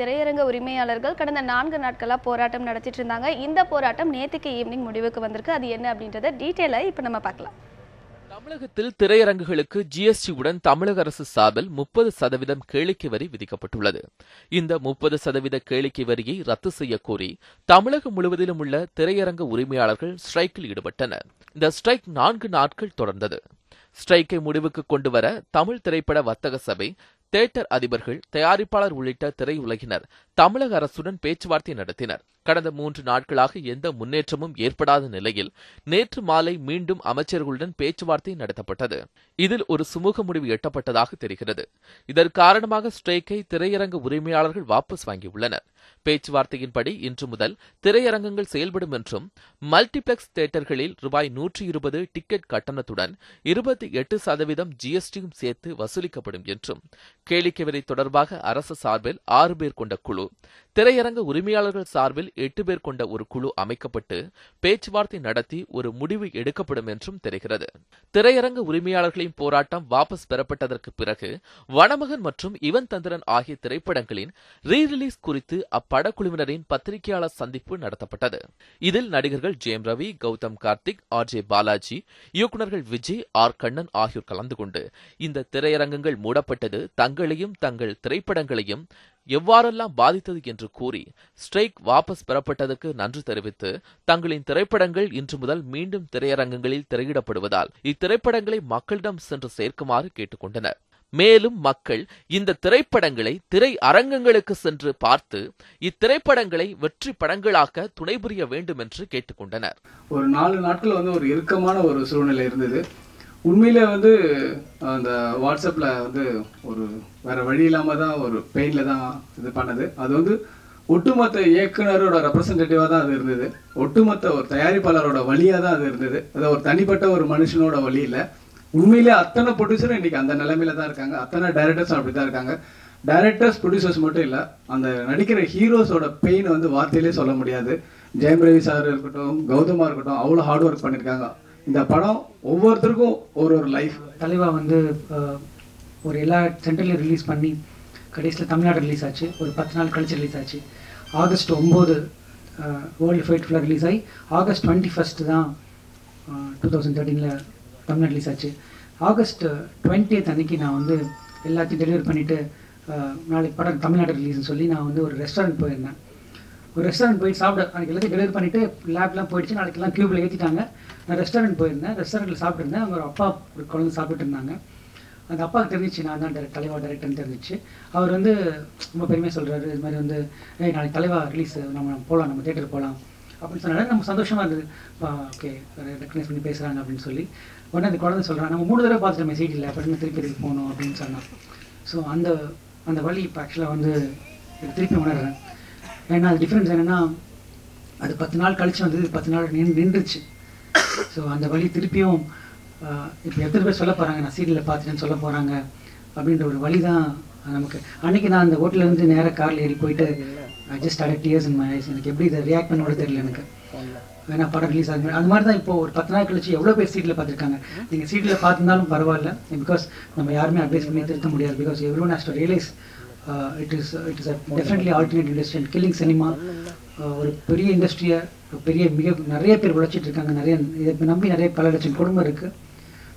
திரையரங்க உரிமையாளர்கள் கடந்த நான்கு நாட்களாக போராட்டம் நடத்திட்டு இருந்தாங்க. இந்த போராட்டம் நேற்றுக்கு ஈவினிங் முடிவுக்கு வந்திருக்கு. அது என்ன அப்படின்றத டீட்டெயிலாக இப்போ நம்ம பார்க்கலாம். தமிழகத்தில் திரையரங்குகளுக்கு ஜிஎஸ்டி உடன் தமிழக அரசு சார்பில் முப்பது சதவீதம் கேளிக்கை வரி விதிக்கப்பட்டுள்ளது. இந்த முப்பது சதவீத கேளிக்கை வரியை ரத்து செய்ய கோரி தமிழகம் முழுவதிலும் உள்ள திரையரங்க உரிமையாளர்கள் ஸ்ட்ரைக்கில் ஈடுபட்டனர். இந்த ஸ்ட்ரைக் நான்கு நாட்கள் தொடர்ந்தது. ஸ்ட்ரைக்கை முடிவுக்கு கொண்டுவர தமிழ் திரைப்பட வர்த்தக சபை தியேட்டர் அதிபர்கள் தயாரிப்பாளர் உள்ளிட்ட திரையுலகினர் தமிழக அரசுடன் பேச்சுவார்த்தை நடத்தினர் கடந்த மூன்று நாட்களாக எந்த முன்னேற்றமும் ஏற்படாத நிலையில் நேற்று மாலை மீண்டும் அமைச்சர்களுடன் பேச்சுவார்த்தை நடத்தப்பட்டது. இதில் ஒரு சுமூக முடிவு எட்டப்பட்டதாக தெரிகிறது. இதன் காரணமாக ஸ்ட்ரைக்கை திரையரங்க உரிமையாளர்கள் வாபஸ் வாங்கியுள்ளனர். பேச்சுவார்த்தையின்படி இன்று முதல் திரையரங்கங்கள் செயல்படும் என்றும் மல்டிபிளெக்ஸ் தியேட்டர்களில் ரூபாய் நூற்றி இருபது டிக்கெட் கட்டணத்துடன் இருபத்தி எட்டு சதவீதம் ஜிஎஸ்டியும் சேர்த்து வசூலிக்கப்படும் என்றும் கேளிக்கை வரி தொடர்பாக அரசு சார்பில் ஆறு பேர் கொண்ட குழு திரையரங்க உரிமையாளர்கள் சார்பில் எட்டு பேர் கொண்ட ஒரு குழு அமைக்கப்பட்டு பேச்சுவார்த்தை நடத்தி ஒரு முடிவு எடுக்கப்படும் என்றும் தெரிகிறது. திரையரங்க உரிமையாளர்களின் போராட்டம் வாபஸ் பெறப்பட்டதற்கு பிறகு வனமகன் மற்றும் இவன் தந்திரன் ஆகிய திரைப்படங்களின் ரீ ரிலீஸ் குறித்து அப்படக்குழுவினரின் பத்திரிகையாளர் சந்திப்பு நடத்தப்பட்டது. இதில் நடிகர்கள் ஜெயம் ரவி கௌதம் கார்த்திக் ஆர் ஜே பாலாஜி இயக்குநர்கள் விஜய் ஆர் கண்ணன் ஆகியோர் கலந்து கொண்டு இந்த திரையரங்கங்கள் மூடப்பட்டது. தங்களையும் தங்கள் திரைப்படங்களையும் எவ்வாறெல்லாம் பாதித்தது என்று கூறி ஸ்ட்ரைக் வாபஸ் பெறப்பட்டதற்கு நன்றி தெரிவித்து தங்களின் திரைப்படங்கள் இன்று முதல் மீண்டும் திரையரங்கங்களில் திரையிடப்படுவதால் இத்திரைப்படங்களை மக்களிடம் சென்று சேர்க்குமாறு கேட்டுக்கொண்டனர். மேலும் மக்கள் இந்த திரைப்படங்களை திரை அரங்கங்களுக்கு சென்று பார்த்து இத்திரைப்படங்களை வெற்றி படங்களாக்க துணை புரிய வேண்டும் என்று கேட்டுக்கொண்டனர். ஒரு நாலு நாட்கள் வந்து ஒரு இறுக்கமான ஒரு சூழ்நிலை இருந்தது. உண்மையிலே வந்து அந்த வாட்ஸ்அப்பில் வந்து ஒரு வேறு வழி இல்லாமல் தான் ஒரு பெயினில் தான் இது பண்ணது. அது வந்து ஒட்டுமொத்த இயக்குனரோட ரெப்ரசன்டேட்டிவாக தான் அது இருந்தது. ஒட்டுமொத்த ஒரு தயாரிப்பாளரோட வழியாக தான் அது இருந்தது. அது ஒரு தனிப்பட்ட ஒரு மனுஷனோட வழி இல்லை. உண்மையிலே அத்தனை ப்ரொடியூசரும் இன்றைக்கி அந்த நிலைமையில தான் இருக்காங்க. அத்தனை டைரக்டர்ஸும் அப்படி தான் இருக்காங்க. டைரக்டர்ஸ் ப்ரொடியூசர்ஸ் மட்டும் இல்லை அந்த நடிக்கிற ஹீரோஸோட பெயின் வந்து வார்த்தையிலே சொல்ல முடியாது. ஜெயம் ரவி சார் இருக்கட்டும் கௌதமாக இருக்கட்டும் அவ்வளோ ஹார்ட் ஒர்க் பண்ணியிருக்காங்க இந்த படம் ஒவ்வொருத்தருக்கும் ஒரு ஒரு லைஃப் தலைவா வந்து ஒரு எல்லா சென்டர்லையும் ரிலீஸ் பண்ணி கடைசியில் தமிழ்நாடு ரிலீஸ் ஆச்சு. ஒரு பத்து நாள் கழிச்சு ரிலீஸ் ஆச்சு. ஆகஸ்ட் ஒம்பது வேர்ல்டு ஃபைட் ஃபுல்லாக ரிலீஸ் ஆகி ஆகஸ்ட் டுவெண்ட்டி ஃபஸ்ட்டு தான் டூ தௌசண்ட் தேர்ட்டீனில் தமிழ்நாடு ரிலீஸ் ஆச்சு. ஆகஸ்ட் டுவெண்ட்டியத் அன்னைக்கு நான் வந்து எல்லாத்தையும் டெலிவரி பண்ணிவிட்டு நாளைக்கு படம் தமிழ்நாடு ரிலீஸ்னு சொல்லி நான் வந்து ஒரு ரெஸ்டாரண்ட் போயிருந்தேன். ஒரு ரெஸ்டாரண்ட் போய் சாப்பிட அன்றைக்கி எல்லாத்தையும் டெலிவரி பண்ணிவிட்டு லேப்லாம் போயிடுச்சு. நாளைக்கெல்லாம் க்யூபில் ஏற்றிட்டாங்க நான் ரெஸ்டாரண்ட் போயிருந்தேன். ரெஸ்டாரண்ட்டில் சாப்பிட்டுருந்தேன். அவங்க ஒரு அப்பா ஒரு குழந்தை சாப்பிட்டு இருந்தாங்க. அந்த அப்பாவுக்கு தெரிஞ்சிச்சு. நான் தான் டேரக்ட் தலைவா டேரக்டர்னு தெரிஞ்சிச்சு. அவர் வந்து ரொம்ப பெருமையாக சொல்கிறாரு இது மாதிரி வந்து ஏய் நாளைக்கு தலைவா ரிலீஸ் நம்ம போகலாம் நம்ம தேட்டர் போகலாம் அப்படின்னு சொன்னாலே நம்ம சந்தோஷமாக இருந்தது. ஓகே ரெக்கக்னைஸ் பண்ணி பேசுகிறாங்க அப்படின்னு சொல்லி. உடனே அந்த குழந்தை சொல்கிறான் நம்ம மூணு தடவை பார்த்துட்டோமே இல்லை அப்படின்னு திருப்பி திருப்பி போகணும் அப்படின்னு சொன்னான். ஸோ அந்த அந்த வழி இப்போ ஆக்சுவலாக வந்து திருப்பி உணர்றேன். ஏன்னா அது டிஃப்ரென்ஸ் என்னென்னா அது பத்து நாள் கழிச்சு வந்தது பத்து நாள் நின் நின்றுச்சு. ஸோ அந்த வழி திருப்பியும் இப்போ எத்தனை பேர் சொல்ல போகிறாங்க நான் சீரியலில் பார்த்துட்டேன்னு சொல்ல போகிறாங்க அப்படின்ற ஒரு வழி தான் நமக்கு. அன்னைக்கு நான் அந்த ஹோட்டலேருந்து நேராக காரில் ஏறி போயிட்டு just adduct years in my eyes எனக்கு எப்படி இதை ரியாக்ட் பண்ண கூட தெரியல எனக்கு. ஏன்னா படம் ரிலீஸ் ஆகுது அது மாதிரி தான் இப்போ ஒரு பத்து நாள் கழிச்சு எவ்வளோ பேர் சீட்டில் பார்த்துருக்காங்க. நீங்கள் சீட்டில் பார்த்துருந்தாலும் பரவாயில்ல. பிகாஸ் நம்ம யாருமே அட்வைஸ் பண்ணி திருத்த முடியாது. Because every one has to realize it is it is a definitely alternate industry and killing cinema ஒரு பெரிய இண்டஸ்ட்ரியை பெரிய மிக நிறைய பேர் உழைச்சிட்டு இருக்காங்க நிறைய இதை நம்பி நிறைய பல லட்சம் குடும்பம் இருக்குது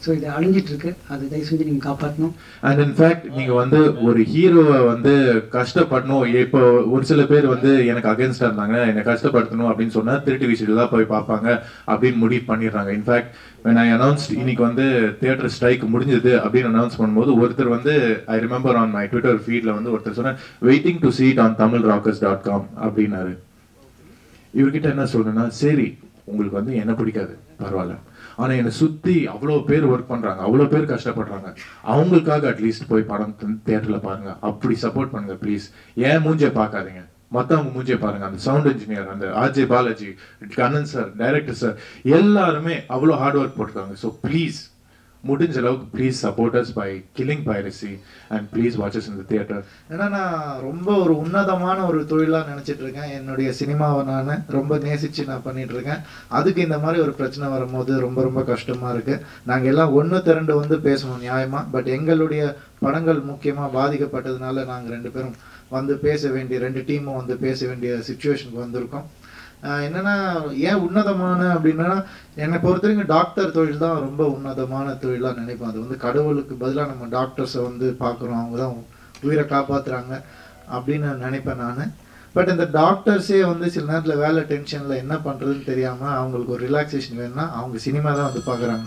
ஸோ இது அழிஞ்சிட்டு இருக்கு அதை தயவு செஞ்சு நீங்கள் காப்பாற்றணும் அண்ட் இன்ஃபேக்ட் நீங்க வந்து ஒரு ஹீரோவை வந்து கஷ்டப்படணும். இப்போ ஒரு சில பேர் வந்து எனக்கு அகேன்ஸ்டா இருந்தாங்க. என்னை கஷ்டப்படுத்தணும் அப்படின்னு சொன்னா திருட்டு விஷயத்துல தான் போய் பார்ப்பாங்க அப்படின்னு முடிவு பண்ணிடுறாங்க. இன்ஃபேக்ட் when I announced இன்னைக்கு வந்து தியேட்டர் ஸ்ட்ரைக் முடிஞ்சது அப்படின்னு அனௌன்ஸ் பண்ணும்போது ஒருத்தர் வந்து I remember on my Twitter ஃபீட்ல வந்து ஒருத்தர் சொன்னார் waiting to see it on Tamil Rockers dot com அப்படின்னாரு. இவர்கிட்ட என்ன சொல்லணும்னா சரி உங்களுக்கு வந்து என்ன பிடிக்காது. பரவாயில்ல. ஆனா என்னை சுத்தி அவ்வளோ பேர் ஒர்க் பண்றாங்க. அவ்வளோ பேர் கஷ்டப்படுறாங்க. அவங்களுக்காக அட்லீஸ்ட் போய் படம் தேட்டரில் பாருங்க. அப்படி சப்போர்ட் பண்ணுங்க ப்ளீஸ் ஏன் மூஞ்சே பார்க்காதீங்க? மத்தவங்க மூஞ்சே பாருங்க. அந்த சவுண்ட் இன்ஜினியர் அந்த RJ Balaji Kannan sir director sir எல்லாருமே அவ்வளோ ஹார்ட் ஒர்க் போட்டிருக்காங்க. ஸோ ப்ளீஸ் முடிஞ்ச அளவுக்கு please support us by killing piracy and please watches in theatre ஏன்னா நான் ரொம்ப ஒரு உன்னதமான ஒரு தொழிலாக நினச்சிட்டு இருக்கேன் என்னுடைய சினிமாவை நான் ரொம்ப நேசித்து நான் பண்ணிட்டு இருக்கேன் அதுக்கு இந்த மாதிரி ஒரு பிரச்சனை வரும்போது ரொம்ப ரொம்ப கஷ்டமாக இருக்குது நாங்கள் எல்லாம் ஒன்று திரண்டு வந்து பேசணும் நியாயமாக பட் எங்களுடைய படங்கள் முக்கியமாக பாதிக்கப்பட்டதுனால நாங்கள் ரெண்டு பேரும் வந்து பேச வேண்டிய ரெண்டு டீமும் வந்து பேச வேண்டிய சுச்சுவேஷனுக்கு வந்திருக்கோம். என்னன்னா ஏன் உன்னதமான அப்படின்னா என்னை பொறுத்த வரைக்கும் டாக்டர் தொழில் தான் ரொம்ப உன்னதமான தொழிலாக நினைப்பேன். அது வந்து கடவுளுக்கு பதிலாக நம்ம டாக்டர்ஸை வந்து பார்க்குறோம். அவங்க தான் உயிரை காப்பாத்துறாங்க அப்படின்னு நினைப்பேன் நான். பட் இந்த டாக்டர்ஸே வந்து சில நேரத்தில் வேலை டென்ஷனில் என்ன பண்ணுறதுன்னு தெரியாமல் அவங்களுக்கு ஒரு ரிலாக்ஸேஷன் வேணும்னா அவங்க சினிமா தான் வந்து பார்க்குறாங்க.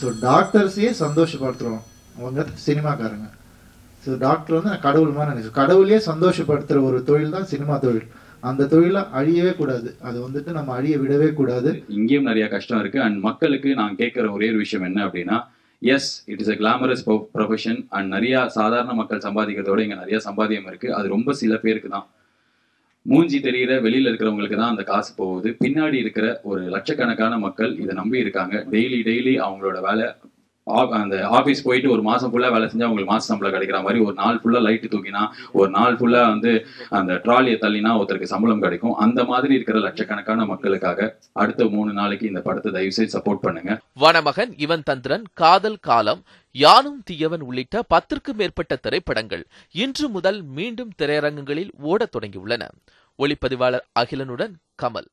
ஸோ டாக்டர்ஸையே சந்தோஷப்படுத்துகிறோம் அவங்க சினிமாக்காரங்க ஸோ டாக்டர் வந்து நான் கடவுள் மாதிரி நினைச்சேன். கடவுளையே சந்தோஷப்படுத்துகிற ஒரு தொழில் தான் சினிமா தொழில். அந்த தொழிலை அழியவே கூடாது. அது வந்துட்டு நம்ம அழிய விடவே கூடாது. இங்கேயும் நிறைய கஷ்டம் இருக்கு. அண்ட் மக்களுக்கு நான் கேட்குற ஒரே ஒரு விஷயம் என்ன அப்படின்னா yes it is a glamorous profession and நிறைய சாதாரண மக்கள் சம்பாதிக்கிறதோட இங்க நிறைய சம்பாதியம் இருக்கு. அது ரொம்ப சில பேருக்கு தான். மூஞ்சி தெரிகிற வெளியில இருக்கிறவங்களுக்கு தான் அந்த காசு போகுது. பின்னாடி இருக்கிற ஒரு லட்சக்கணக்கான மக்கள் இதை நம்பி இருக்காங்க. டெய்லி டெய்லி அவங்களோட வேலை அந்த ஆஃபீஸ் போயிட்டு ஒரு மாசம் ஃபுல்லா வேலை செஞ்சா உங்களுக்கு மாதம் சம்பளம் கிடைக்கிற மாதிரி ஒரு நாள் ஃபுல்லா லைட்டு தூக்கினா ஒரு நாள் ஃபுல்லாக வந்து அந்த ட்ராலியை தள்ளினா ஒருத்தருக்கு சம்பளம் கிடைக்கும். அந்த மாதிரி இருக்கிற லட்சக்கணக்கான மக்களுக்காக அடுத்த மூணு நாளைக்கு இந்த படத்தை தயவு செய்து சப்போர்ட் பண்ணுங்க. வனமகன் இவன் தந்திரன் காதல் காலம் யானும் தீயவன் உள்ளிட்ட பத்திற்கும் மேற்பட்ட திரைப்படங்கள் இன்று முதல் மீண்டும் திரையரங்குகளில் ஓடத் தொடங்கியுள்ளன. ஒளிப்பதிவாளர் அகிலனுடன் கமல்.